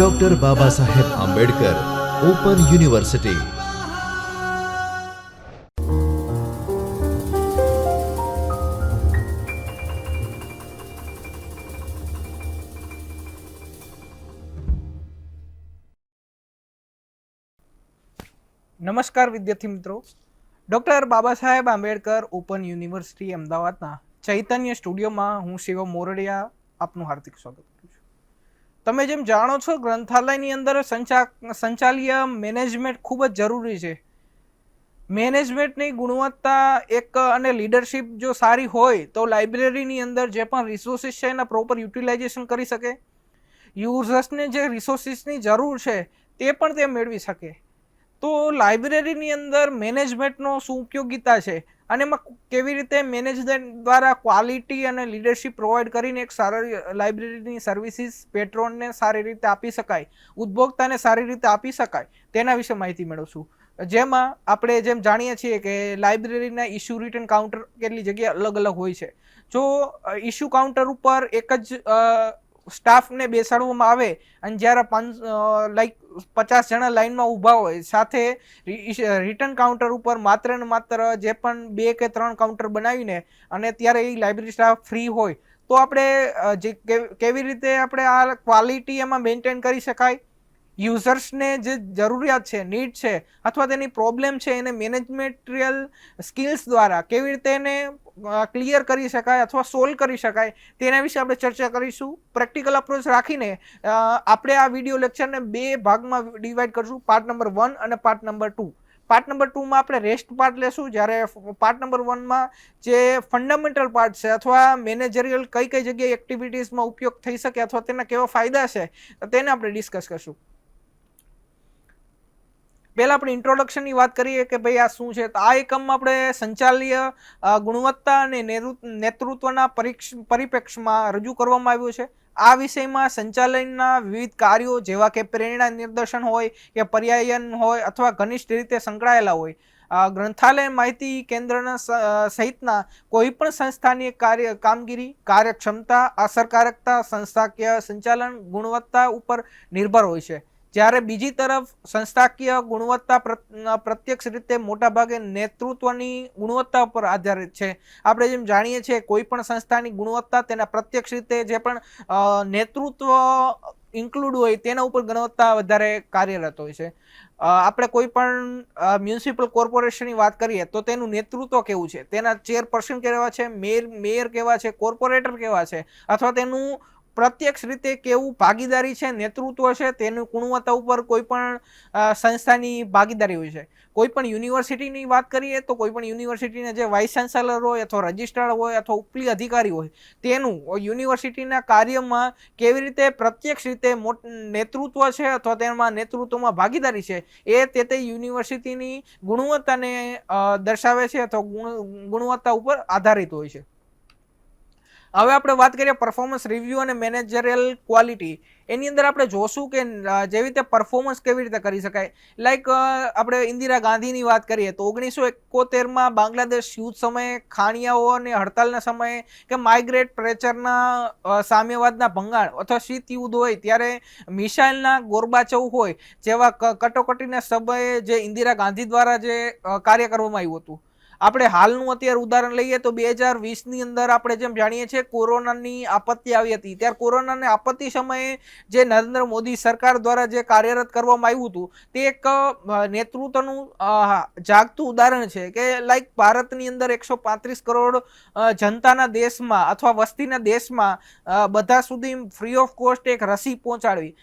Doctor બાબા Saheb Ambedkar open university નમસ્કાર વિદ્યાર્થી મિત્રો. Doctor Baba Saheb Ambedkar open university અમદાવાદના ચૈતન્ય સ્ટુડિયોમાં હું શિવ મોરડિયા આપનું હાર્દિક સ્વાગત તમે જેમ જાણો છો, ગ્રંથાલયની અંદર સંચા, સંચાલીય મેનેજમેન્ટ ખૂબ જ જરૂરી છે. મેનેજમેન્ટની ગુણવત્તા એક અને લીડરશિપ જો સારી હોય, તો લાઇબ્રેરીની અંદર જે પણ રિસોર્સિસ છે, એના પ્રોપર યુટિલાઇઝેશન કરી શકે. યુઝર્સને જે રિસોર્સિસની જરૂર છે, તે પણ તે મેળવી શકે. તો લાઇબ્રેરીની અંદર મેનેજમેન્ટનો શું ઉપયોગિતા છે. અને એમાં કેવી રીતે મેનેજમેન્ટ દ્વારા ક્વોલિટી અને લીડરશિપ પ્રોવાઈડ કરીને એક સારી લાઇબ્રેરીની સર્વિસીસ પેટ્રોનને સારી રીતે આપી શકાય ઉપભોક્તાને સારી રીતે આપી શકાય, તેના વિશે માહિતી મેળવશું. જેમાં આપણે જેમ જાણીએ છીએ કે લાઇબ્રેરીના ઇસ્યુ રિટર્ન કાઉન્ટર કેટલી જગ્યાએ અલગ અલગ હોય છે. જો ઇસ્યુ કાઉન્ટર ઉપર એક જ સ્ટાફને બેસાડવામાં આવે અને જ્યારે પાંચ લાઈક પચાસ જણા લાઈનમાં ઊભા હોય, સાથે રિટર્ન કાઉન્ટર ઉપર માત્ર ને માત્ર જે પણ બે કે ત્રણ કાઉન્ટર બનાવીને અને ત્યારે એ લાઇબ્રેરી સ્ટાફ ફ્રી હોય, તો આપણે જે કેવ- રીતે આપણે આ ક્વોલિટી એમાં મેન્ટેન કરી શકાય? યુઝર્સને જે જરૂરિયાત છે, નીડ છે અથવા તેની પ્રોબ્લેમ છે, એને મેનેજમેન્ટિયલ સ્કિલ્સ દ્વારા કેવી રીતે એને ક્લિયર કરી શકાય અથવા સોલ્વ કરી શકાય તેના વિશે આપણે ચર્ચા કરીશું. પ્રેક્ટિકલ અપ્રોચ રાખીને આપણે આ વીડિયો લેક્ચરને બે ભાગમાં ડિવાઈડ કરીશું. પાર્ટ નંબર વન અને part number two. Part number ટુમાં આપણે રેસ્ટ પાર્ટ લેશું. જ્યારે પાર્ટ નંબર વનમાં જે ફંડામેન્ટલ પાર્ટ છે અથવા મેનેજરિયલ કઈ કઈ જગ્યાએ એક્ટિવિટીઝમાં ઉપયોગ થઈ શકે અથવા તેના કેવા ફાયદા છે, તેને આપણે ડિસ્કસ કરશું. પહેલા આપણે ઇન્ટ્રોડક્શનની વાત કરીએ કે ભાઈ આ શું છે? તો આ એકમમાં આપણે સંચાલય ગુણવત્તા અને નેતૃત્વના પરીક્ષ પરિપ્રેક્ષમાં રજૂ કરવામાં આવ્યું છે. આ વિષયમાં સંચાલનના વિવિધ કાર્યો જેવા કે પ્રેરણા નિર્દેશન હોય કે પર્યાયન હોય અથવા ઘનિષ્ઠ રીતે સંકળાયેલા હોય. ગ્રંથાલય માહિતી કેન્દ્રના સહિતના કોઈ પણ સંસ્થાની કાર્ય, કામગીરી, કાર્યક્ષમતા, અસરકારકતા, સંસ્થાકીય સંચાલન, ગુણવત્તા ઉપર નિર્ભર હોય છે. જ્યારે બીજી તરફ સંસ્થાકીય ગુણવત્તા પ્ર- પ્રત્યક્ષ રીતે મોટાભાગે નેતૃત્વની ગુણવત્તા ઉપર આધારિત છે. આપણે જેમ જાણીએ છીએ, કોઈ પણ સંસ્થાની ગુણવત્તા તેના પ્રત્યક્ષ રીતે જે પણ નેતૃત્વ ઇન્ક્લુડ હોય તેના ઉપર ગુણવત્તા વધારે કાર્યરત હોય છે. આપણે કોઈ પણ મ્યુનિસિપલ કોર્પોરેશનની વાત કરીએ તો તેનું નેતૃત્વ કેવું છે? તેના ચેરપર્સન કેવા છે? મેયર મેયર કેવા છે? કોર્પોરેટર કેવા છે? અથવા તેનું પ્રત્યક્ષ રીતે કેવું ભાગીદારી છે, નેતૃત્વ છે, તેની ગુણવત્તા ઉપર કોઈ પણ સંસ્થાની ભાગીદારી હોય છે. કોઈ પણ યુનિવર્સિટીની વાત કરીએ તો કોઈ પણ યુનિવર્સિટીના જે વાઇસ ચાન્સેલર હોય અથવા રજિસ્ટ્રાર હોય અથવા ઉપલી અધિકારી હોય, તેનું યુનિવર્સિટીના કાર્યમાં કેવી રીતે પ્રત્યક્ષ રીતે નેતૃત્વ છે અથવા તેમાં નેતૃત્વમાં ભાગીદારી છે, એ તે તે યુનિવર્સિટીની ગુણવત્તાને દર્શાવે છે અથવા ગુણ, ગુણવત્તા ઉપર આધારિત હોય છે. હવે આપણે વાત કરીએ પરફોર્મન્સ રિવ્યૂ અને મેનેજરિયલ ક્વોલિટી એની અંદર આપણે જોશું કે જેવી રીતે પરફોર્મન્સ કેવી રીતે કરી શકાય. લાઈક આપણે ઇન્દિરા ગાંધીની વાત કરીએ તો ઓગણીસો એકોતેરમાં બાંગ્લાદેશ યુદ્ધ સમયે ખાણિયાઓ અને હડતાલના સમયે કે માઇગ્રેટ પ્રેચરના સામ્યવાદના ભંગાણ અથવા શીત યુદ્ધ હોય ત્યારે મિસાઇલના ગોરબાચવ હોય જેવા કટોકટીના સમયે જે ઇન્દિરા ગાંધી દ્વારા જે કાર્ય કરવામાં આવ્યું હતું. આપણે હાલનું અત્યારે ઉદાહરણ લઈએ તો બે હજાર વીસની અંદર આપણે જેમ જાણીએ છીએ કોરોનાની આપત્તિ આવી હતી. ત્યારે કોરોનાની આપત્તિ સમયે જે નરેન્દ્ર મોદી સરકાર દ્વારા જે કાર્યરત કરવામાં આવ્યું હતું, તે એક નેતૃત્વનું જાગતું ઉદાહરણ છે કે લાઈક ભારતની અંદર એકસો પાંત્રીસ કરોડ જનતાના દેશમાં અથવા વસ્તીના દેશમાં બધા સુધી ફ્રી ઓફ કોસ્ટ એક રસી પહોંચાડવી.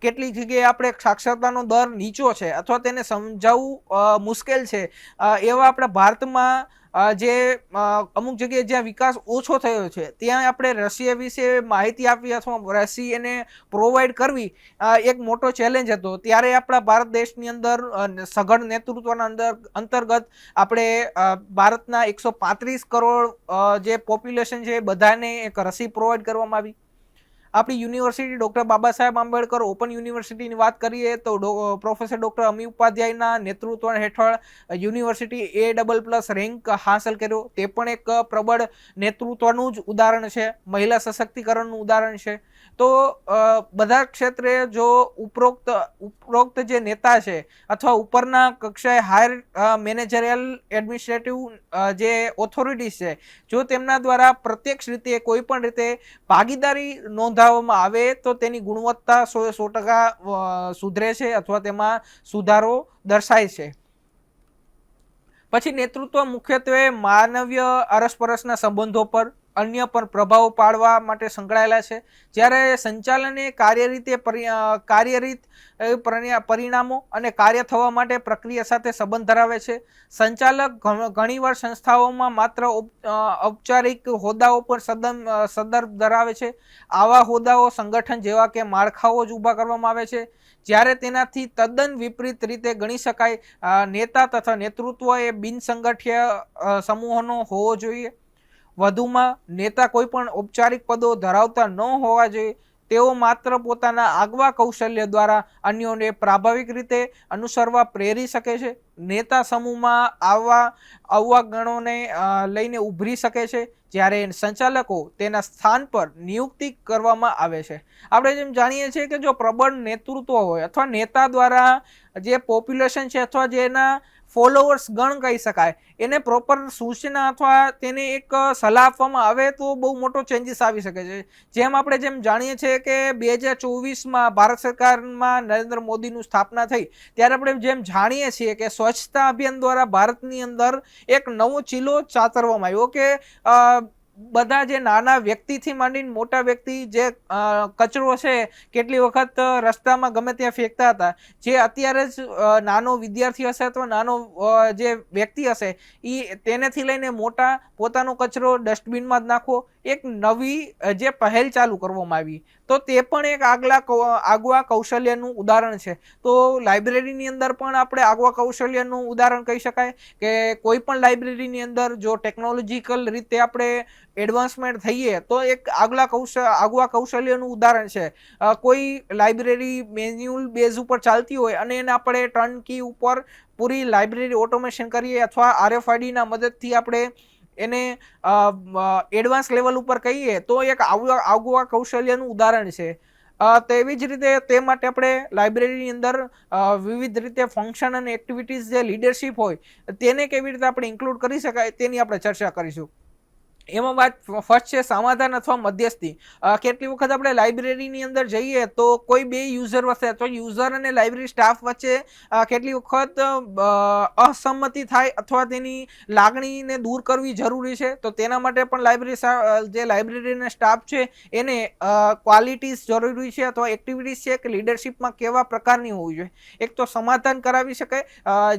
કેટલી જગ્યાએ આપણે સાક્ષરતાનો દર નીચો છે અથવા તેને સમજાવવું મુશ્કેલ છે. એવા આપણા ભારતમાં જે અમુક જગ્યાએ જ્યાં વિકાસ ઓછો થયો છે ત્યાં આપણે રશિયા વિશે માહિતી આપવી અથવા રસી એને પ્રોવાઈડ કરવી એક મોટો ચેલેન્જ હતો. ત્યારે આપણા ભારત દેશની અંદર અ, સઘન નેતૃત્વના અંદર અંતર્ગત આપણે ભારતના એકસો પાંત્રીસ કરોડ જે પોપ્યુલેશન છે બધાને એક રસી પ્રોવાઈડ કરવામાં આવી. આપણી university doctor Baba Saheb Ambedkar open યુનિવર્સિટીની વાત કરીએ તો પ્રોફેસર ડૉક્ટર અમી ઉપાધ્યાયના નેતૃત્વ હેઠળ university A double plus rank હાંસલ કર્યો. તે પણ એક પ્રબળ નેતૃત્વનું જ ઉદાહરણ છે. મહિલા સશક્તિકરણનું ઉદાહરણ છે. તો બધા ક્ષેત્રે જો ઉપરોક્ત ઉપરોક્ત જે નેતા છે અથવા ઉપરના કક્ષાએ હાયર મેનેજરિયલ એડમિનિસ્ટ્રેટિવ જે ઓથોરિટીઝ છે, જો તેમના દ્વારા પ્રત્યક્ષ રીતે કોઈ પણ રીતે ભાગીદારી નોંધાવવામાં આવે તો તેની ગુણવત્તા સો સો ટકા સુધરે છે અથવા તેમાં સુધારો દર્શાય છે. પછી નેતૃત્વ મુખ્યત્વે માનવીય અરસપરસના સંબંધો પર અન્ય પર પ્રભાવ પાડવા માટે સંકળાયેલા છે. જ્યારે સંચાલને કાર્ય રીતે કાર્યરીત પરિણામો અને કાર્ય થવા માટે પ્રક્રિયા સાથે સંબંધ ધરાવે છે. સંચાલક ઘણીવાર સંસ્થાઓમાં માત્ર ઔપચારિક હોદ્દાઓ પર સદન સંદર્ભ ધરાવે છે. આવા હોદ્દાઓ સંગઠન જેવા કે માળખાઓ જ ઊભા કરવામાં આવે છે. જ્યારે તેનાથી તદ્દન વિપરીત રીતે ગણી શકાય નેતા તથા નેતૃત્વ એ બિનસંગઠ્ય સમૂહનો હોવો જોઈએ. વધુમાં નેતા કોઈ પણ ઔપચારિક પદો ધરાવતા ન હોવા જોઈએ, તેઓ માત્ર પોતાના આગવા કૌશલ્ય દ્વારા અન્યોને પ્રાભાવિક રીતે અનુસરવા પ્રેરી શકે છે. નેતા સમૂહમાં આવા આવવા ગણોને લઈને ઉભરી શકે છે, જ્યારે સંચાલકો તેના સ્થાન પર નિયુક્તિ કરવામાં આવે છે. આપણે જેમ જાણીએ છીએ કે જો પ્રબળ નેતૃત્વ હોય અથવા નેતા દ્વારા જે પોપ્યુલેશન છે અથવા જેના ફોલોવર્સ ગણ કહી શકાય. એને પ્રોપર સૂચના અથવા તેને એક સલાહ આપવામાં આવે તો બહુ મોટો ચેન્જીસ આવી શકે છે. જેમ આપણે જેમ જાણીએ છીએ કે બે હજાર ચોવીસમાં ભારત સરકારમાં નરેન્દ્ર મોદીનું સ્થાપના થઈ, ત્યારે આપણે જેમ જાણીએ છીએ કે સ્વચ્છતા અભિયાન દ્વારા ભારતની અંદર એક નવો ચીલો ચાતરવામાં આવ્યો કે બધા જે નાના વ્યક્તિથી માંડીને મોટા વ્યક્તિ જે કચરો છે, કેટલી વખત રસ્તામાં ગમે ત્યાં ફેંકતા હતા, જે અત્યારે જ નાનો વિદ્યાર્થી હશે અથવા નાનો જે વ્યક્તિ હશે એ તેનેથી લઈને મોટા પોતાનો કચરો ડસ્ટબિનમાં જ નાખવો એક નવી જે પહેલ ચાલુ કરવામાં આવી, તો તે પણ એક આગલા આગવા કૌશલ્યનું ઉદાહરણ છે. તો લાઇબ્રેરીની અંદર પણ આપણે આગવા કૌશલ્યનું ઉદાહરણ કહી શકાય કે કોઈ પણ લાઇબ્રેરીની અંદર જો ટેકનોલોજીકલ રીતે આપણે એડવાન્સમેન્ટ થઈએ, તો એક આગલા કૌશલ આગવા કૌશલ્યનું ઉદાહરણ છે. કોઈ લાઇબ્રેરી મેન્યુઅલ બેઝ ઉપર ચાલતી હોય અને એને આપણે ટર્ન કી ઉપર પૂરી લાઇબ્રેરી ઓટોમેશન કરીએ અથવા આરએફઆઈડીના મદદથી આપણે એને એડવાન્સ લેવલ ઉપર કહીએ તો એક આગવા આગવા કૌશલ્યનું ઉદાહરણ છે. તેવી જ રીતે તે માટે આપણે લાઇબ્રેરીની અંદર વિવિધ રીતે ફંક્શન અને એક્ટિવિટીઝ જે લીડરશિપ હોય, તેને કેવી રીતે આપણે ઇન્ક્લુડ કરી શકાય તેની આપણે ચર્ચા કરીશું. એમાં વાત ફર્સ્ટ છે સમાધાન અથવા મધ્યસ્થી. કેટલી વખત આપણે લાઇબ્રેરીની અંદર જઈએ તો કોઈ બે યુઝર વચ્ચે અથવા યુઝર અને લાઇબ્રેરી સ્ટાફ વચ્ચે કેટલી વખત અસંમતિ થાય અથવા તેની લાગણીને દૂર કરવી જરૂરી છે? તો તેના માટે પણ લાઇબ્રેરી જે લાઇબ્રેરીના સ્ટાફ છે એને ક્વોલિટીઝ જરૂરી છે અથવા એક્ટિવિટીઝ છે કે લીડરશિપમાં કેવા પ્રકારની હોવી જોઈએ? એક તો સમાધાન કરાવી શકાય.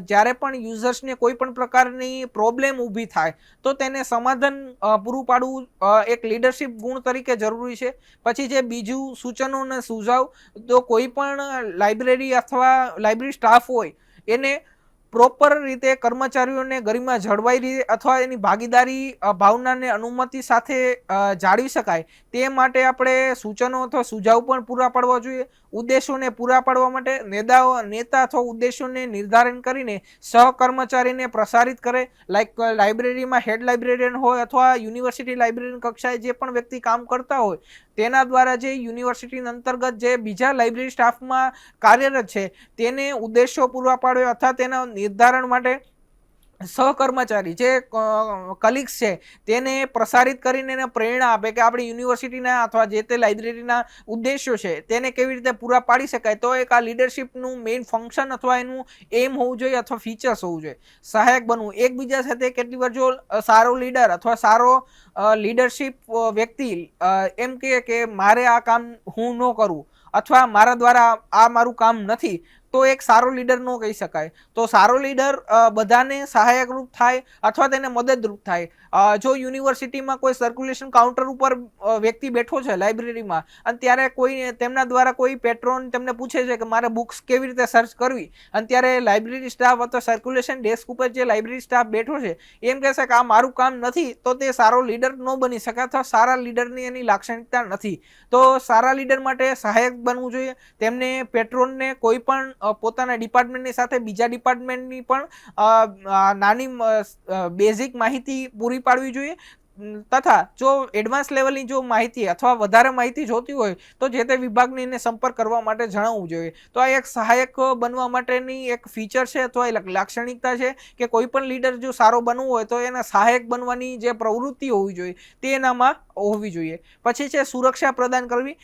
જ્યારે પણ યુઝર્સને કોઈ પણ પ્રકારની પ્રોબ્લેમ ઊભી થાય, તો તેને સમાધાન પૂરું પાડવું એક લીડરશિપ ગુણ તરીકે જરૂરી છે. પછી જે બીજું સૂચનો અને સુઝાવ, તો કોઈ પણ લાઇબ્રેરી અથવા લાઇબ્રેરી સ્ટાફ હોય, એને પ્રોપર રીતે કર્મચારીઓને ગરિમા જળવાઈ રહે અથવા એની ભાગીદારી ભાવનાને અનુમતિ સાથે જાળવી શકાય. તે માટે આપણે સૂચનો અથવા સુઝાવ પણ પૂરા પાડવા જોઈએ. ઉદ્દેશોને પૂરા પાડવા માટે નેતાઓ, નેતા અથવા ઉદ્દેશોને નિર્ધારણ કરીને સહકર્મચારીને પ્રસારિત કરે. લાઈક લાઇબ્રેરીમાં હેડ લાઇબ્રેરિયન હોય અથવા યુનિવર્સિટી લાઇબ્રેરી કક્ષાએ જે પણ વ્યક્તિ કામ કરતા હોય, તેના દ્વારા જે યુનિવર્સિટી અંતર્ગત જે બીજા લાઇબ્રેરી સ્ટાફમાં કાર્યરત છે, તેને ઉદ્દેશો પૂરા પાડવે અથવા તેના નિર્ધારણ માટે સહકર્મચારી જે કલિગ્સ છે, તેને પ્રસારિત કરીને એને પ્રેરણા આપે કે આપણી યુનિવર્સિટીના અથવા જે તે લાઇબ્રેરીના ઉદ્દેશ્યો છે, તેને કેવી રીતે પૂરા પાડી શકાય, તો એક આ લીડરશિપનું મેઇન ફંક્શન અથવા એનું એમ હોવું જોઈએ અથવા ફીચર્સ હોવું જોઈએ. સહાયક બનવું. એકબીજા સાથે કેટલી વાર જો સારો લીડર અથવા સારો લીડરશિપ વ્યક્તિ એમ કહે કે મારે આ કામ હું ન કરું અથવા મારા દ્વારા આ મારું કામ નથી તો એક સારો લીડર ન કહી શકાય. તો સારો લીડર બધાને સહાયકરૂપ થાય અથવા તેને મદદરૂપ થાય. જો યુનિવર્સિટીમાં કોઈ સર્ક્યુલેશન કાઉન્ટર ઉપર વ્યક્તિ બેઠો છે લાઇબ્રેરીમાં અને ત્યારે કોઈ તેમના દ્વારા કોઈ પેટ્રોન તેમને પૂછે છે કે મારે બુક્સ કેવી રીતે સર્ચ કરવી? અને ત્યારે લાઇબ્રેરી સ્ટાફ અથવા સર્ક્યુલેશન ડેસ્ક ઉપર જે લાઇબ્રેરી સ્ટાફ બેઠો છે, એમ કહેશે કે આ મારું કામ નથી, તો તે સારો લીડર ન બની શકે અથવા સારા લીડરની એની લાક્ષણિકતા નથી. તો સારા લીડર માટે સહાયક બનવું જોઈએ. તેમને પેટ્રોનને કોઈ પણ પોતાના ડિપાર્ટમેન્ટની સાથે બીજા ડિપાર્ટમેન્ટની પણ નાની બેઝિક માહિતી પૂરી પાડવી જોઈએ. તથા જો એડવાન્સ લેવલની જો માહિતી અથવા વધારે માહિતી જોતી હોય, તો જે તે વિભાગની એને સંપર્ક કરવા માટે જણાવવું જોઈએ. તો આ એક સહાયક બનવા માટેની એક ફીચર છે અથવા એક લાક્ષણિકતા છે કે કોઈ પણ લીડર જો સારો બનવું હોય તો એના સહાયક બનવાની જે પ્રવૃત્તિ હોવી જોઈએ, તે એનામાં હોવી જોઈએ. પછી છે સુરક્ષા પ્રદાન કરવી.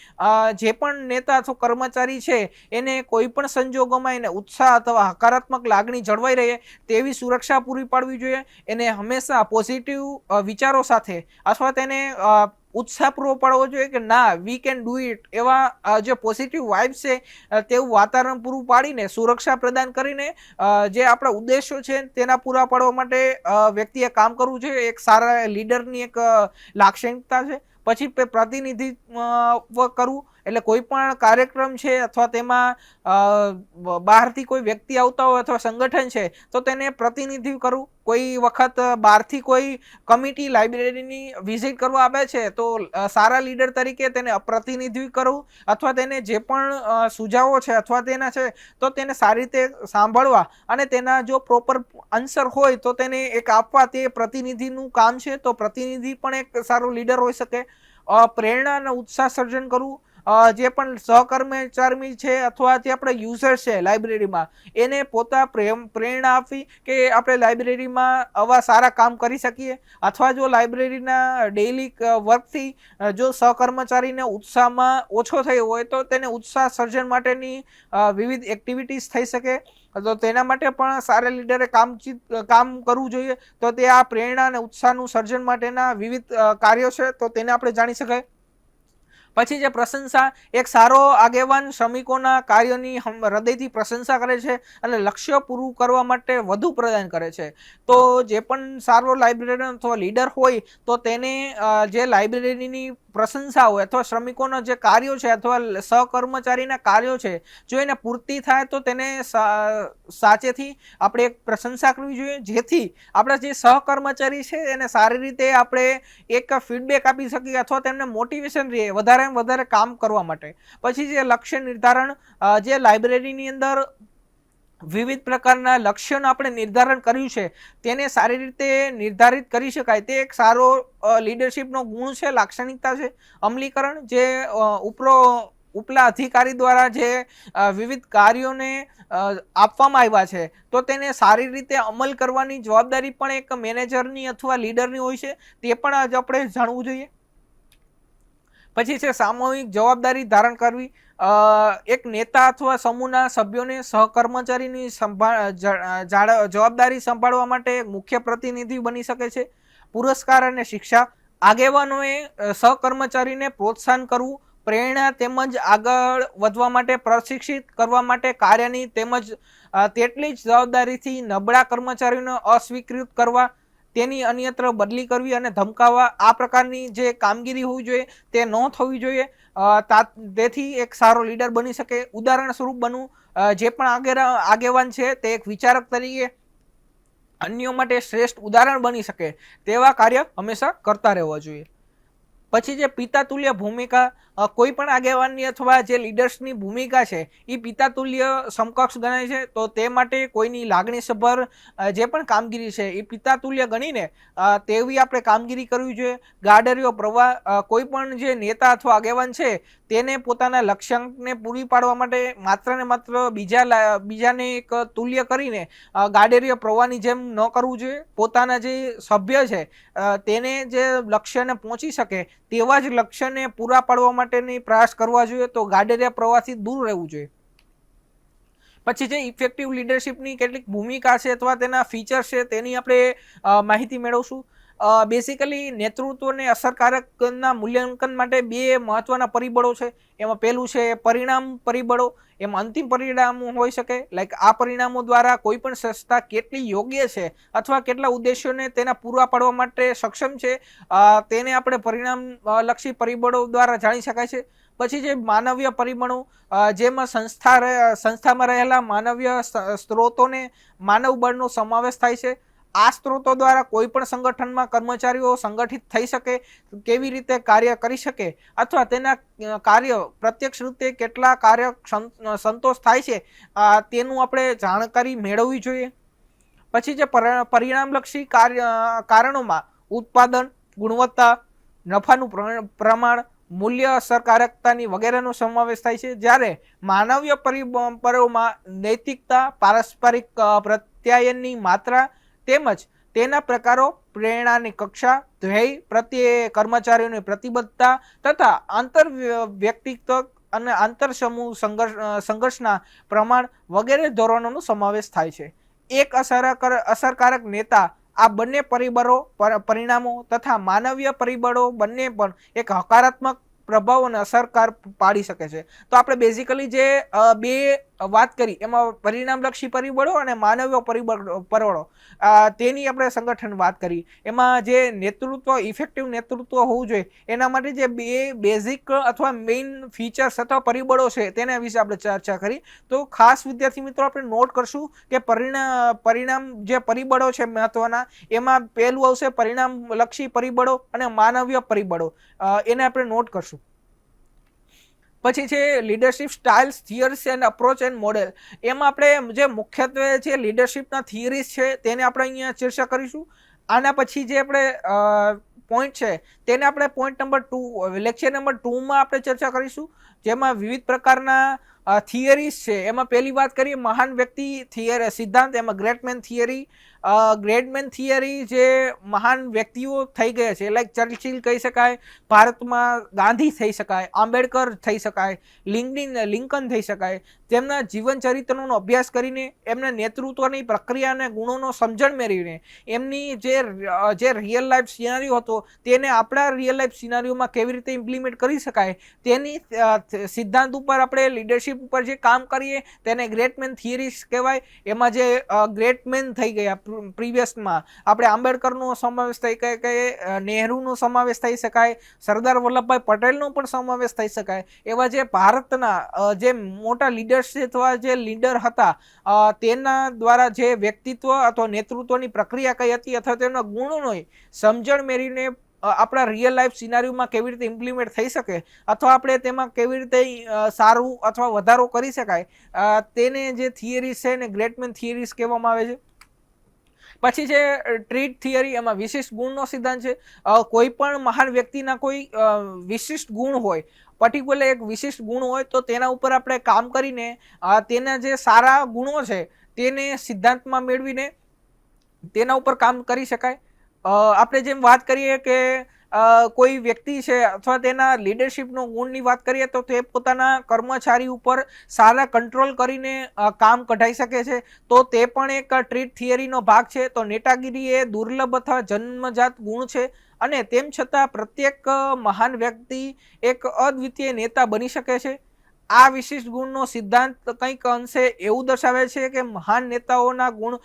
જે પણ નેતા અથવા કર્મચારી છે, એને કોઈ પણ સંજોગોમાં એને ઉત્સાહ અથવા હકારાત્મક લાગણી જળવાઈ રહે, તેવી સુરક્ષા પૂરી પાડવી જોઈએ. એને હંમેશા પોઝિટિવ વિચારો સાથે અથવા તેને ઉત્સાહ પૂરો પાડવો જોઈએ કે ના વી કેન ડુ ઇટ એવા જે પોઝિટિવ વાઇબ છે તેવું વાતાવરણ પૂરું પાડીને, સુરક્ષા પ્રદાન કરીને જે આપણા ઉદ્દેશો છે તેના પૂરા પાડવા માટે વ્યક્તિએ કામ કરવું જોઈએ. એક સારા લીડરની એક લાક્ષણિકતા છે. પછી પ્રતિનિધિત્વ કરવું. એટલે કોઈ પણ કાર્યક્રમ છે અથવા તેમાં બહારથી કોઈ વ્યક્તિ આવતા હોય અથવા સંગઠન છે, તો તેને પ્રતિનિધિ કરવું કોઈ વખત બહારથી કોઈ કમિટી લાઇબ્રેરીની વિઝિટ કરવા આવે છે, તો સારા લીડર તરીકે તેને પ્રતિનિધિ કરવું અથવા તેને જે પણ સુઝાવો છે અથવા તેના છે, તો તેને સારી રીતે સાંભળવા અને તેના જો પ્રોપર આન્સર હોય, તો તેને એક આપવા તે પ્રતિનિધિનું કામ છે, તો પ્રતિનિધિ પણ એક સારો લીડર હોઈ શકે. પ્રેરણા અને ઉત્સાહ સર્જન કરવું જે પણ સહકર્મચારી છે અથવા જે આપણે યુઝર છે લાઇબ્રેરીમાં એને પોતા પ્રેમ, પ્રેરણા આપવી કે આપણે લાઇબ્રેરીમાં આવા સારા કામ કરી શકીએ? અથવા જો લાઇબ્રેરીના ડેઇલી વર્કથી જો સહકર્મચારીને ઉત્સાહમાં ઓછો થયો હોય તો તેને ઉત્સાહ સર્જન માટેની વિવિધ એક્ટિવિટીઝ થઈ શકે. તો તેના માટે પણ સારા લીડરે કામ કામ કરવું જોઈએ. તો તે આ પ્રેરણા અને ઉત્સાહનું સર્જન માટેના વિવિધ કાર્યો છે. તો તેને આપણે જાણી શકાય. પછી જે પ્રશંસા, એક સારો આગેવાન શ્રમિકોના કાર્યોની હૃદયથી પ્રશંસા કરે છે અને લક્ષ્ય પૂરું કરવા માટે વધુ પ્રદાન કરે છે. તો જે પણ સારો લાઇબ્રેરિયન અથવા લીડર હોય, તો તેને જે લાઇબ્રેરીની પ્રશંસા હોય અથવા શ્રમિકોના જે કાર્યો છે અથવા સહકર્મચારીના કાર્યો છે, જો એને પૂર્તિ થાય તો તેને સાચેથી આપણે એક પ્રશંસા કરવી જોઈએ. જેથી આપણા જે સહકર્મચારી છે એને સારી રીતે આપણે એક ફીડબેક આપી શકીએ અથવા તેમને મોટિવેશન રહે વધારે વધારે કામ કરવા માટે. પછી જે લક્ષ્ય નિર્ધારણ જે લાઇબ્રેરીની અંદર વિવિધ પ્રકારના લક્ષ્યનું આપણે નિર્ધારણ કર્યું છે, તેને સારી રીતે નિર્ધારિત કરી શકાય. તે એક સારો લીડરશિપનો ગુણ છે, લાક્ષણિકતા છે. અમલીકરણ જે ઉપરો, ઉપલા અધિકારી દ્વારા જે વિવિધ કાર્યોને આપવામાં આવ્યા છે, તો તેને સારી રીતે અમલ કરવાની જવાબદારી પણ એક મેનેજરની અથવા લીડરની હોય છે, તે પણ આજ આપણે જાણવું જોઈએ. પછી છે સામૂહિક જવાબદારી ધારણ કરવી. એક નેતા અથવા સમૂહના સભ્યોને સહકર્મચારીની સંભાળ જવાબદારી સંભાળવા માટે મુખ્ય પ્રતિનિધિ બની શકે છે. પુરસ્કાર અને શિક્ષા. આગેવાનોએ સહકર્મચારીને પ્રોત્સાહન કરવું, પ્રેરણા તેમજ આગળ વધવા માટે, પ્રશિક્ષિત કરવા માટે કાર્યની તેમજ તેટલી જ જવાબદારીથી નબળા કર્મચારીઓને અસ્વીકૃત કરવા, તેની અન્યત્ર બદલી કરવી અને ધમકાવવા, આ પ્રકારની જે કામગીરી હોવી જોઈએ તે ન થવી જોઈએ. તેથી એક સારો લીડર બની શકે. ઉદાહરણ સ્વરૂપ બનવું જે પણ આગેરા આગેવાન છે તે એક વિચારક તરીકે અન્યો માટે શ્રેષ્ઠ ઉદાહરણ બની શકે. તેવા કાર્ય હંમેશા કરતા રહેવા જોઈએ. પછી જે પિતાતુલ્ય ભૂમિકા અ, કોઈ પણ આગેવાનની અથવા જે લીડર્સની ભૂમિકા છે એ પિતાતુલ્ય સમકક્ષ ગણાય છે, તો તે માટે કોઈની લાગણીસભર જે પણ કામગીરી છે એ પિતાતુલ્ય ગણીને તેવી આપણે કામગીરી કરવી જોઈએ. ગાડરીઓ પ્રવાહ કોઈ પણ જે નેતા અથવા આગેવાન છે, તેને પોતાના લક્ષ્યાંકને પૂરી પાડવા માટે માત્ર ને માત્ર બીજા બીજાને એક તુલ્ય કરીને ગાડેરીય પ્રવાહની જેમ ન કરવું જોઈએ. પોતાના જે સભ્ય છે તેને જે લક્ષ્યને પહોંચી શકે, તેવા જ લક્ષ્યને પૂરા પાડવા માટેની પ્રયાસ કરવા જોઈએ તો ગાડેરિયા પ્રવાહથી દૂર રહેવું જોઈએ. પછી જે ઇફેક્ટિવ લીડરશિપની કેટલીક ભૂમિકા છે અથવા તેના ફીચર છે તેની આપણે માહિતી મેળવશું. બેસિકલી નેતૃત્વને અસરકારકના મૂલ્યાંકન માટે બે મહત્વના પરિબળો છે. એમાં પહેલું છે પરિણામ પરિબળો. એમાં અંતિમ પરિણામો હોઈ શકે. લાઈક આ પરિણામો દ્વારા કોઈ પણ સંસ્થા કેટલી યોગ્ય છે અથવા કેટલા ઉદ્દેશ્યોને તેના પૂરા પાડવા માટે સક્ષમ છે તેને આપણે પરિણામલક્ષી પરિબળો દ્વારા જાણી શકાય છે. પછી જે માનવીય પરિબળો જેમાં સંસ્થા સંસ્થામાં રહેલા માનવીય સ્ત્રોતોને માનવ બળનો સમાવેશ થાય છે. આ સ્ત્રોતો દ્વારા કોઈ પણ સંગઠનમાં કર્મચારીઓ સંગઠિત થઈ શકે, કેવી રીતે કાર્ય કરી શકે અથવા તેના કાર્ય પ્રત્યક્ષ રીતે કેટલા કાર્ય સંતોષ થાય છે તેનું આપણે જાણકારી મેળવવી જોઈએ. પછી જે પર- પરિણામલક્ષી કાર્ય કારણોમાં ઉત્પાદન, ગુણવત્તા, નફાનું પ્ર- પ્રમાણ, મૂલ્ય અસરકારકતાની વગેરેનો સમાવેશ થાય છે. જ્યારે માનવીય પરિબળોમાં નૈતિકતા, પારસ્પરિક પ્રત્યાયનની માત્રા તેમજ તેના પ્રકારો પ્રેરણાની કક્ષા, ધ્યેય પ્રત્યે કર્મચારીઓની પ્રતિબદ્ધતા તથા આંતર વ્યક્તિત્વ અને આંતર સમૂહ સંઘર્ષ સંઘર્ષના પ્રમાણ વગેરે ધોરણોનો સમાવેશ થાય છે. એક અસરકાર, અસરકારક નેતા આ બંને પરિબળો પર- પરિણામો તથા માનવીય પરિબળો બંને પણ એક હકારાત્મક પ્રભાવ અને અસરકાર પાડી શકે છે. તો આપણે બેઝિકલી જે બે વાત કરી. એમાં પરિણામલક્ષી પરિબળો અને માનવીય પરિબળ પરિબળો તેની આપણે સંગઠન વાત કરી. એમાં જે નેતૃત્વ ઇફેક્ટિવ નેતૃત્વ હોવું જોઈએ, એના માટે જે બે બેઝિક અથવા મેઇન ફીચર્સ અથવા પરિબળો છે, તેના વિશે આપણે ચર્ચા કરી. તો ખાસ વિદ્યાર્થી મિત્રો, આપણે નોટ કરશું કે પરિણામ પરિણામ જે પરિબળો છે મહત્વના, એમાં પહેલું આવશે પરિણામલક્ષી પરિબળો અને માનવીય પરિબળો. એને આપણે નોટ કરશું. પછી છે leadership styles theories and approach and model એમાં આપણે જે મુખ્યત્વે જે લીડરશિપના થિયરીઝ છે તેને આપણે અહીંયા ચર્ચા કરીશું. આના પછી જે આપણે પોઈન્ટ છે તેને આપણે point number two lecture number ટુમાં આપણે ચર્ચા કરીશું. જેમાં વિવિધ પ્રકારના થિયરીસ છે. એમાં પહેલી વાત કરીએ, મહાન વ્યક્તિ થિયરી સિદ્ધાંત, એમાં ગ્રેટમેન થિયરી ગ્રેટમેન થિયરી જે મહાન વ્યક્તિઓ થઈ ગયા છે લાઈક ચર્ચિલ કહી શકાય, ભારતમાં ગાંધી થઈ શકાય, આંબેડકર થઈ શકાય, લિંકડિન, લિંકન થઈ શકાય. તેમના જીવન ચરિત્રનો અભ્યાસ કરીને, એમના નેતૃત્વની પ્રક્રિયા અને ગુણોનો સમજણ મેળવીને, એમની જે જે રિયલ લાઈફ સિનારીઓ હતો, તેને આપણા રિયલ લાઈફ સિનારીઓમાં કેવી રીતે ઇમ્પ્લિમેન્ટ કરી શકાય, તેની સિદ્ધાંત ઉપર આપણે લીડરશિપ ઉપર જે કામ કરીએ, તેને ગ્રેટમેન થિયરીસ કહેવાય. એમાં જે ગ્રેટમેન થઈ ગયા પ્રીવિયસમાં, આપણે આંબેડકરનો સમાવેશ થઈ શકે કે નહેરુનો સમાવેશ થઈ શકાય, સરદાર વલ્લભભાઈ પટેલનો પણ સમાવેશ થઈ શકાય. એવા જે ભારતના જે મોટા લીડર્સ અથવા જે લીડર હતા તેના દ્વારા જે વ્યક્તિત્વ અથવા નેતૃત્વની પ્રક્રિયા કઈ હતી અથવા તેના ગુણોનો સમજણ મેળવીને આપણા રિયલ લાઈફ સિનારીઓમાં કેવી રીતે ઇમ્પ્લિમેન્ટ થઈ શકે અથવા આપણે તેમાં કેવી રીતે સારું અથવા વધારો કરી શકાય તેને જે થિયરીઝ છે ને ગ્રેટમેન થિયરીઝ કહેવામાં આવે છે. પછી છે ટ્રીટ થિયરી એમાં વિશિષ્ટ ગુણનો સિદ્ધાંત છે. કોઈ પણ મહાન વ્યક્તિના કોઈ વિશિષ્ટ ગુણ હોય પર્ટિક્યુલર એક વિશિષ્ટ ગુણ હોય, તો તેના ઉપર આપણે કામ કરીને તેના જે સારા ગુણો છે, તેને સિદ્ધાંતમાં મેળવીને તેના ઉપર કામ કરી શકાય. આપણે જેમ વાત કરીએ કે કોઈ વ્યક્તિ છે અથવા તેના લીડરશિપનો ગુણની વાત કરીએ તો તે પોતાના કર્મચારી ઉપર સારા કંટ્રોલ કરીને કામ કઢાઈ શકે છે. તો તે પણ એક ટ્રીટ થિયરીનો ભાગ છે. તો નેતાગીરી એ દુર્લભ અથવા જન્મજાત ગુણ છે અને તેમ છતાં પ્રત્યેક મહાન વ્યક્તિ એક અદ્વિતીય નેતા બની શકે છે. આ વિશિષ્ટ ગુણનો સિદ્ધાંત કંઈક અંશે એવું દર્શાવે છે કે મહાન નેતાઓના ગુણ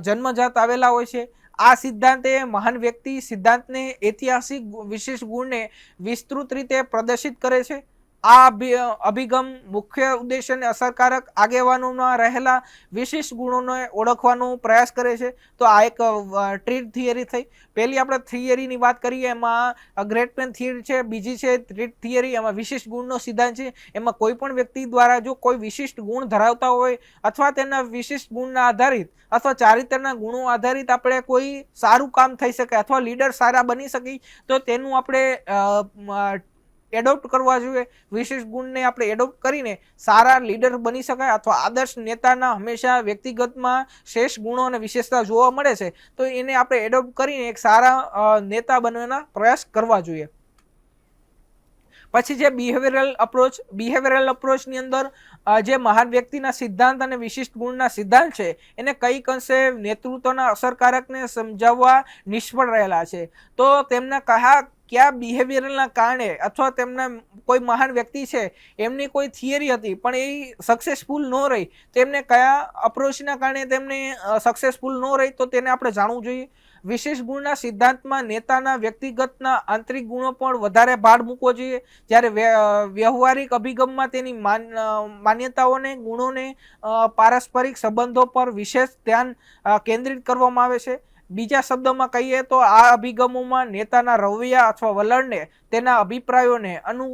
જન્મજાત આવેલા હોય છે. આ સિદ્ધાંતે મહાન વ્યક્તિ સિદ્ધાંતને ઐતિહાસિક વિશેષ ગુણને વિસ્તૃત રીતે પ્રદર્શિત કરે છે. આ અભિગમ મુખ્ય ઉદ્દેશ્યને અસરકારક આગેવાનોમાં રહેલા વિશિષ્ટ ગુણોને ઓળખવાનો પ્રયાસ કરે છે. તો આ એક ટ્રીટ થિયરી થઈ. પહેલી આપણે થિયરીની વાત કરીએ, એમાં ગ્રેટમેન થિયરી છે, બીજી છે ટ્રીટ થિયરી, એમાં વિશિષ્ટ ગુણનો સિદ્ધાંત છે. એમાં કોઈ પણ વ્યક્તિ દ્વારા જો કોઈ વિશિષ્ટ ગુણ ધરાવતા હોય અથવા તેના વિશિષ્ટ ગુણના આધારિત અથવા ચારિત્રના ગુણો આધારિત આપણે કોઈ સારું કામ થઈ શકે અથવા લીડર સારા બની શકે, તો તેનું આપણે એડોપ્ટ કરવા જોઈએ. વિશેષ ગુણને આપણે એડોપ્ટ કરીને સારા લીડર બની શકાય અથવા આદર્શ નેતાના હંમેશા વ્યક્તિગતમાં શ્રેષ્ઠ ગુણો અને વિશેષતા જોવા મળે છે, તો એને આપણે એડોપ્ટ કરીને એક સારા નેતા બનવાના પ્રયાસ કરવા જોઈએ. પછી જે બિહેવિયરલ અપ્રોચ બિહેવિયરલ અપ્રોચની અંદર જે મહાન વ્યક્તિના સિદ્ધાંત અને વિશિષ્ટ ગુણના સિદ્ધાંત છે, એને કઈ અંશે નેતૃત્વના અસરકારકને સમજાવવા નિષ્ફળ રહેલા છે, તો તેમના કયા કયા બિહેવિયરલના કારણે અથવા તેમના કોઈ મહાન વ્યક્તિ છે, એમની કોઈ થિયરી હતી, પણ એ સક્સેસફુલ ન રહી તેમને કયા અપ્રોચના કારણે તેમને સક્સેસફુલ ન રહી, તો તેને આપણે જાણવું જોઈએ. વિશેષ ગુણના સિદ્ધાંતમાં નેતાના વ્યક્તિગતના આંતરિક ગુણો પણ વધારે ભાર મૂકવો જોઈએ. જ્યારે વ્યવહારિક અભિગમમાં તેની માન માન્યતાઓને, ગુણોને પારસ્પરિક સંબંધો પર વિશેષ ધ્યાન કેન્દ્રિત કરવામાં આવે છે. બીજા શબ્દોમાં કહીએ તો આ અભિગમોમાં નેતાના રવૈયા અથવા વલણને, તેના અભિપ્રાયોને, અનુ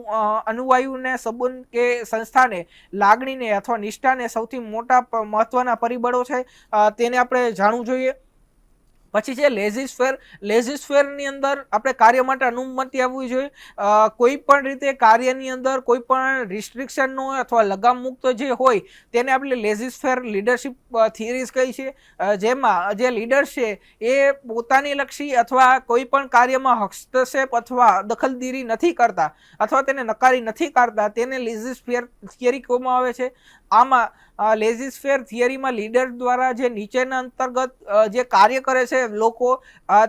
અનુવાયુને, સંબંધ કે સંસ્થાને, લાગણીને અથવા નિષ્ઠાને સૌથી મોટા મહત્વના પરિબળો છે. તેને આપણે જાણવું જોઈએ. પછી છે લેઝિસ્ફેર લેઝિસ્ફેરની અંદર આપણે કાર્ય માટે અનુમતિ આવવી જોઈએ. કોઈ પણ રીતે કાર્યની અંદર કોઈ પણ રિસ્ટ્રિક્શનનો અથવા લગામ મુક્ત જે હોય, તેને આપણે લેઝિસ્ફેર લીડરશિપ થિયરીઝ કહી છે. જેમાં જે લીડર છે, એ પોતાની લક્ષી અથવા કોઈ પણ કાર્યમાં હસ્તક્ષેપ અથવા દખલગીરી નથી કરતા અથવા તેને નકારી નથી કાઢતા, તેને લેઝિસ્ફેર થિયરી કહેવામાં આવે છે. આમાં લેઝિસ્ફેર થિયરીમાં લીડર દ્વારા જે નીચેના અંતર્ગત જે કાર્ય કરે છે લોકો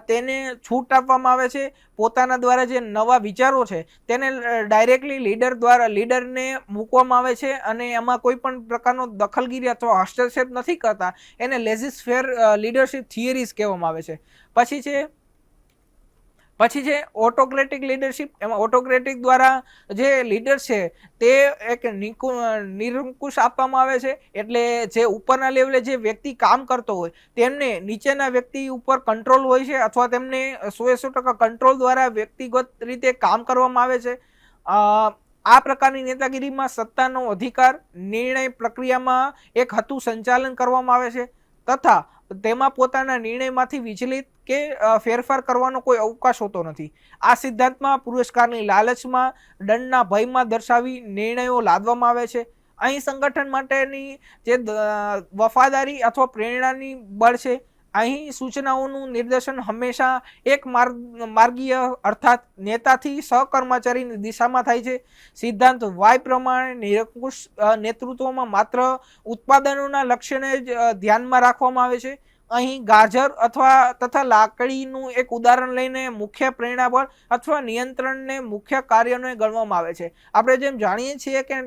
તેને છૂટ આપવામાં આવે છે. પોતાના દ્વારા જે નવા વિચારો છે તેને ડાયરેક્ટલી લીડર દ્વારા લીડરને મૂકવામાં આવે છે અને એમાં કોઈ પણ પ્રકારનો દખલગીરી અથવા હસ્તક્ષેપ નથી કરતા. એને લેઝિસ્ફેર લીડરશિપ થિયરીઝ કહેવામાં આવે છે. પછી છે પછી છે ઓટોક્રેટિક લીડરશિપ એમાં ઓટોક્રેટિક દ્વારા જે લીડર છે, તે એક નિરંકુશ આપવામાં આવે છે. એટલે જે ઉપરના લેવલે જે વ્યક્તિ કામ કરતો હોય, તેમને નીચેના વ્યક્તિ ઉપર કંટ્રોલ હોય છે અથવા તેમને સો સો ટકા કંટ્રોલ દ્વારા વ્યક્તિગત રીતે કામ કરવામાં આવે છે. આ પ્રકારની નેતાગીરીમાં સત્તાનો અધિકાર, નિર્ણય પ્રક્રિયામાં એક હતું સંચાલન કરવામાં આવે છે. તથા તેમાં પોતાના નિર્ણયમાંથી વિચલિત કે ફેરફાર કરવાનો કોઈ અવકાશ હોતો નથી. આ સિદ્ધાંતમાં પુરસ્કારની લાલચમાં, દંડના ભયમાં દર્શાવી નિર્ણયો લાદવામાં આવે છે. અહીં સંગઠન માટેની જે વફાદારી અથવા પ્રેરણાની બળ છે, અહીં સૂચનાઓનું નિર્દેશન હંમેશા એક માર્ગ, માર્ગીય અર્થાત નેતાથી સહકર્મચારીની દિશામાં થાય છે. સિદ્ધાંત વાય પ્રમાણે નિરંકુશ નેતૃત્વમાં માત્ર ઉત્પાદનોના લક્ષ્યને જ ધ્યાનમાં રાખવામાં આવે છે. અહીં ગાજર અથવા તથા લાકડીનું એક ઉદાહરણ લઈને મુખ્ય પ્રેરણાબળ અથવા નિયંત્રણને મુખ્ય કાર્યને ગણવામાં આવે છે. આપણે જેમ જાણીએ છીએ કે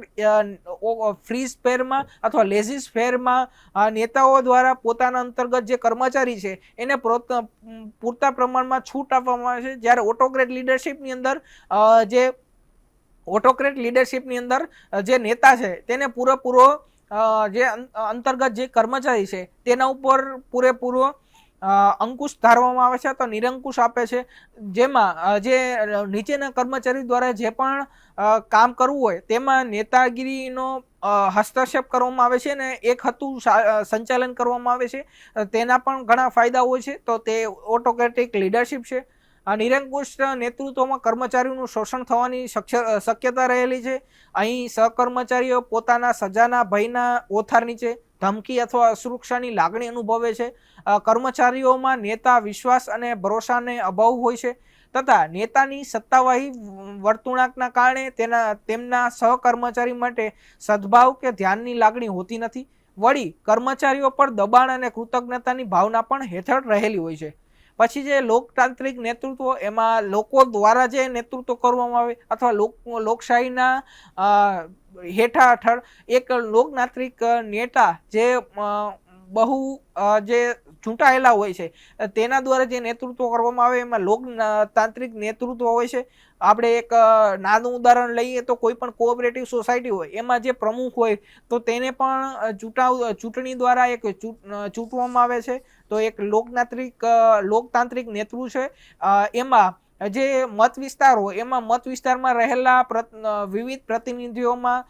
ફ્રી સ્પેરમાં અથવા લેઝી સ્પેરમાં નેતાઓ દ્વારા પોતાના અંતર્ગત જે કર્મચારી છે, એને પ્રોત- પ્રમાણમાં છૂટ આપવામાં આવે છે. જ્યારે ઓટોક્રેટ લીડરશિપની અંદર જે ઓટોક્રેટ લીડરશિપની અંદર જે નેતા છે, તેને પૂરેપૂરો જે અંતર્ગત જે કર્મચારી છે, તેના ઉપર પૂરેપૂરો અંકુશ ધારવામાં આવે છે તો નિરંકુશ આપે છે. જેમાં જે નીચેના કર્મચારી દ્વારા જે પણ કામ કરવું હોય, તેમાં નેતાગીરીનો હસ્તક્ષેપ કરવામાં આવે છે ને એક હતું સંચાલન કરવામાં આવે છે. તેના પણ ઘણા ફાયદા હોય છે. તો તે ઓટોક્રેટિક લીડરશિપ છે. આ નિરંકુશ નેતૃત્વમાં કર્મચારીઓનું શોષણ થવાની શક્ય- શક્યતા રહેલી છે. અહીં સહકર્મચારીઓ પોતાના સજાના ભયના ઓથાર નીચે ધમકી અથવા અસુરક્ષાની લાગણી અનુભવે છે. કર્મચારીઓમાં નેતા વિશ્વાસ અને ભરોસાને અભાવ હોય છે તથા નેતાની સત્તાવાહી વર્તુણાકના કારણે તેના, તેમના સહકર્મચારી માટે સદભાવ કે ધ્યાનની લાગણી હોતી નથી. વળી કર્મચારીઓ પર દબાણ અને કૃતજ્ઞતાની ભાવના પણ હેઠળ રહેલી હોય છે. પછી જે લોકતાંત્રિક નેતૃત્વ એમાં લોકો દ્વારા જે નેતૃત્વ કરવામાં આવે અથવા લોક, લોકશાહીના હેઠા હેઠળ એક લોકતાંત્રિક નેતા જે બહુ જે ચૂંટાયેલા હોય છે તેના દ્વારા જે નેતૃત્વ કરવામાં આવે, એમાં લોકતાંત્રિક નેતૃત્વ હોય છે. આપણે એક નાનું ઉદાહરણ લઈએ તો કોઈ પણ કોઓપરેટિવ સોસાયટી હોય, એમાં જે પ્રમુખ હોય, તો તેને પણ ચૂંટાવ ચૂંટણી દ્વારા એક ચૂંટ- ચૂંટવામાં આવે છે. તો એક લોકતાંત્રિક લોકતાંત્રિક નેતૃત્વ છે. એમાં જે મત વિસ્તાર હોય, એમાં મત વિસ્તારમાં રહેલા વિવિધ પ્રતિનિધિઓમાં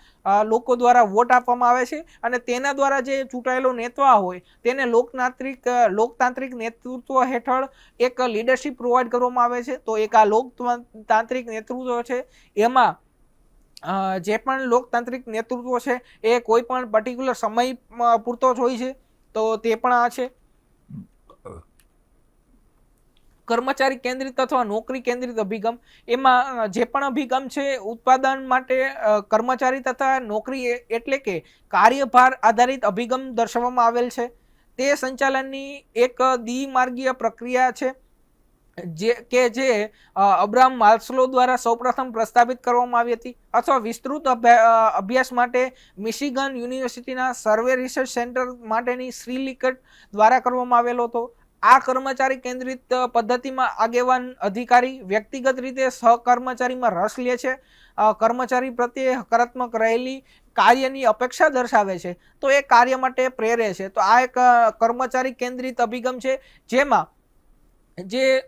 લોકો દ્વારા વોટ આપવામાં આવે છે અને તેના દ્વારા જે ચૂંટાયેલો નેતા હોય, તેને લોકતાંત્રિક લોકતાંત્રિક નેતૃત્વ હેઠળ એક લીડરશિપ પ્રોવાઈડ કરવામાં આવે છે. તો એક આ લોકતાંત્રિક નેતૃત્વ છે, એમાં જે પણ લોકતાંત્રિક નેતૃત્વ છે, એ કોઈ પણ પર્ટિક્યુલર સમય પૂરતો જ હોય છે. તો તે પણ આ છે. કર્મચારી કેન્દ્રિત અથવા નોકરી કેન્દ્રિત અભિગમ, એમાં જે પણ અભિગમ છે, ઉત્પાદન માટે કર્મચારી તથા નોકરી એટલે કે કાર્યભાર આધારિત અભિગમ દર્શાવવામાં આવેલ છે. તે સંચાલનની એક દ્વિમાર્ગીય પ્રક્રિયા છે, જે, કે જે અબ્રાહમ માલ્સલો દ્વારા સૌપ્રથમ પ્રસ્તાવિત કરવામાં આવી હતી અથવા વિસ્તૃત અભ્યા- અભ્યાસ માટે મિશિગન યુનિવર્સિટીના સર્વે રિસર્ચ સેન્ટર માટેની શ્રીલિકટ દ્વારા કરવામાં આવેલો હતો. આ કર્મચારી કેન્દ્રિત પદ્ધતિમાં આગેવાન અધિકારી વ્યક્તિગત રીતે સહકર્મચારીમાં રસ લે છે. કર્મચારી પ્રત્યે હકારાત્મક રહેલી કાર્યની અપેક્ષા દર્શાવે છે. તો એ કાર્ય માટે પ્રેરે છે. તો આ એક કર્મચારી કેન્દ્રિત અભિગમ છે. જેમાં જે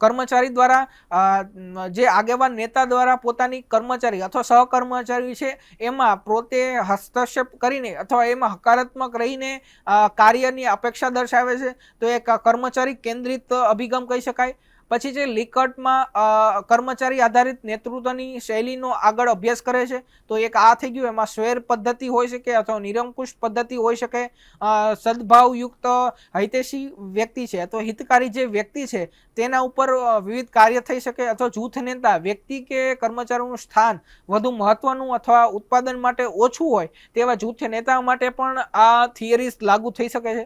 કર્મચારી દ્વારા જે આગેવાન નેતા દ્વારા પોતાની કર્મચારી અથવા સહકર્મચારી છે, એમાં પોતે હસ્તક્ષેપ કરીને અથવા એમાં હકારાત્મક રહીને કાર્યની અપેક્ષા દર્શાવે છે. તો એક કર્મચારી કેન્દ્રિત અભિગમ કહી શકાય. પછી જે લિકટમાં કર્મચારી આધારિત નેતૃત્વની શૈલીનો આગળ અભ્યાસ કરે છે, તો એક આ થઈ ગયું, એમાં સ્વેર પદ્ધતિ હોઈ શકે અથવા નિરંકુશ પદ્ધતિ હોઈ શકે સદભાવયુક્ત હિતેશી વ્યક્તિ છે, અથવા હિતકારી જે વ્યક્તિ છે, તેના ઉપર વિવિધ કાર્ય થઈ શકે અથવા જૂથ નેતા, વ્યક્તિ કે કર્મચારીનું સ્થાન વધુ મહત્વનું અથવા ઉત્પાદન માટે ઓછું હોય, તેવા જૂથ નેતા માટે પણ આ થિયરીઝ લાગુ થઈ શકે છે.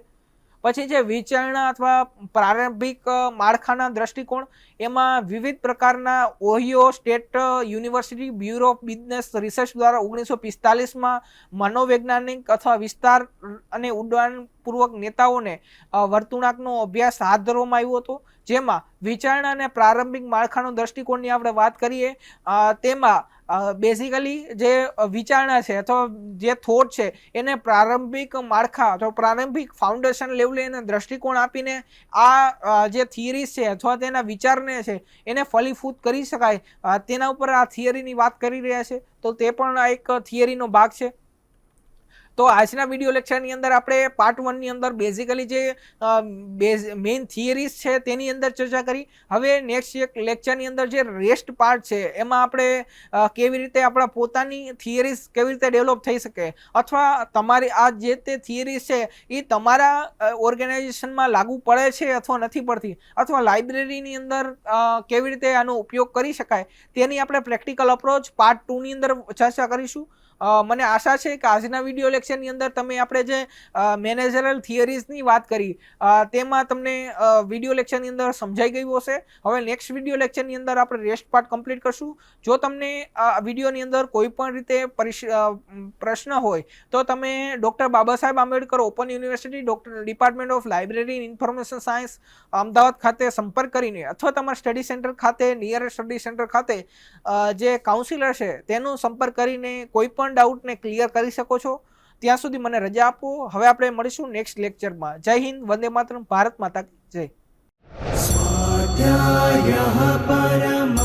પછી જે વિચારણા અથવા પ્રારંભિક માળખાના દ્રષ્ટિકોણ, એમાં વિવિધ પ્રકારના Ohio State University, Bureau of Business Research દ્વારા ઓગણીસો પિસ્તાલીસમાં મનોવૈજ્ઞાનિક અથવા વિસ્તાર અને ઉડાનપૂર્વક નેતાઓને વર્તુણાકનો અભ્યાસ હાથ ધરવામાં આવ્યો હતો. જેમાં વિચારણા અને પ્રારંભિક માળખાનો દ્રષ્ટિકોણની આપણે વાત કરીએ તેમાં બેઝિકલી જે વિચારણા છે અથવા જે થોટ છે, એને પ્રારંભિક માળખા અથવા પ્રારંભિક ફાઉન્ડેશન લેવલે એને દ્રષ્ટિકોણ આપીને આ જે થિયરીઝ છે અથવા તેના વિચારને છે, એને ફલીફૂત કરી શકાય. તેના ઉપર આ થિયરીની વાત કરી રહ્યા છે. તો તે પણ આ એક થિયરીનો ભાગ છે. તો આજના વીડિયો લેક્ચરની અંદર આપણે પાર્ટ વનની અંદર બેઝિકલી જે મેઇન થિયરીઝ છે તેની અંદર ચર્ચા કરી. હવે નેક્સ્ટ એક લેક્ચરની અંદર જે રેસ્ટ પાર્ટ છે, એમાં આપણે કેવી રીતે આપણા પોતાની થિયરીઝ કેવી રીતે ડેવલપ થઈ શકે? અથવા તમારી આ જે તે થિયરીઝ છે, એ તમારા ઓર્ગેનાઇઝેશનમાં લાગુ પડે છે અથવા નથી પડતી? અથવા લાઇબ્રેરીની અંદર કેવી રીતે આનો ઉપયોગ કરી શકાય? તેની આપણે પ્રેક્ટિકલ અપ્રોચ પાર્ટ ટુની અંદર ચર્ચા કરીશું. મને આશા છે કે આજના વીડિયો લેક્ચરની અંદર તમે આપણે જે મેનેજરલ થિયરીઝની વાત કરી તેમાં તમને વીડિયો લેક્ચરની અંદર સમજાઈ ગયું હશે. હવે નેક્સ્ટ વીડિયો લેક્ચરની અંદર આપણે રેસ્ટ પાર્ટ કમ્પ્લીટ કરશું. જો તમને આ વિડીયોની અંદર કોઈ પણ રીતે પરિશ પ્રશ્ન હોય, તો તમે doctor Baba Saheb Ambedkar Open University doctor department of library information science Ahmedabad ખાતે સંપર્ક કરીને અથવા તમારા સ્ટડી સેન્ટર ખાતે નિયર સ્ટડી સેન્ટર ખાતે જે કાઉન્સિલર છે, તેનો સંપર્ક કરીને કોઈ પણ પણ ડાઉટને ક્લિયર કરી શકો છો. ત્યાં સુધી મને રજા આપો. હવે આપણે મળીશું નેક્સ્ટ લેક્ચરમાં જય હિન્દ, વંદે માત્ર ભારત માતા જય. પરમં